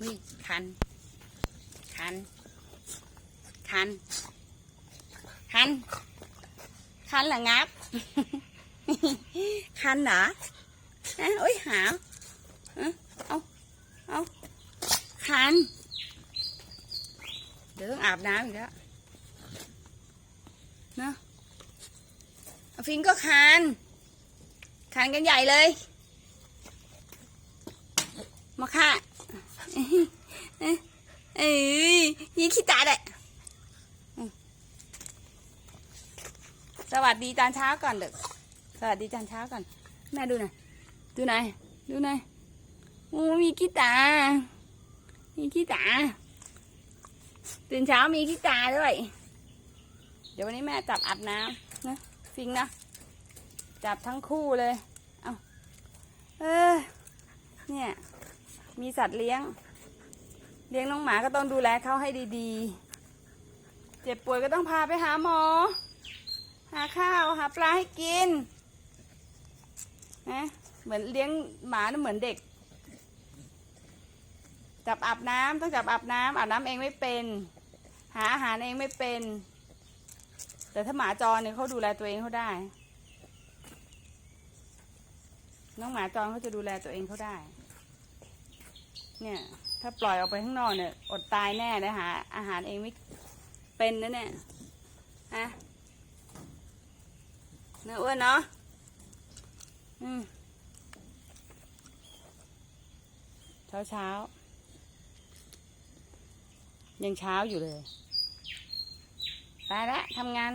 วิคัน คัน คัน คัน คันเหรองับ คันเหรอฮะโอ้ยหาวเอาเอาคัน เดี๋ยวต้องอาบน้ำอีกแล้วเนะฟิงก็คัน คันกันใหญ่เลย มาค่ะ เอ้ยยี่ขี้ตาเลยสวัสดีตอนเช้าก่อนเด็กสวัสดีตอนเช้าก่อน แม่ดูหน่อยดูหน่อยดูหน่อยโอ้มีขี้ตา มีขี้ตา ตื่นเช้ามีขี้ตาด้วย เดี๋ยววันนี้แม่จับอาบน้ำนะฟิงนะ จับทั้งคู่เลย เอาเออเนี่ย มีสัตว์เลี้ยง เลี้ยงน้องหมาก็ต้องดูแลเขาให้ดีๆ เจ็บป่วยก็ต้องพาไปหาหมอ หาข้าวหาปลาให้กินนะเหมือนเลี้ยงหมานะเหมือนเด็ก จับอาบน้ำต้องจับอาบน้ำอาบน้ำเองไม่เป็น หาอาหารเองไม่เป็น แต่ถ้าหมาจรเนี่ยเขาดูแลตัวเองเขาได้ น้องหมาจรเขาจะดูแลตัวเองเขาได้ เนี่ย ถ้าปล่อยออกไปข้างนอกเนี่ย อดตายแน่เลยหาอาหารเองไม่เป็นนะเนี่ยฮะเนื้ออ้วนเนาะอืมเช้าเช้ายังเช้าอยู่เลย ไปละทำงาน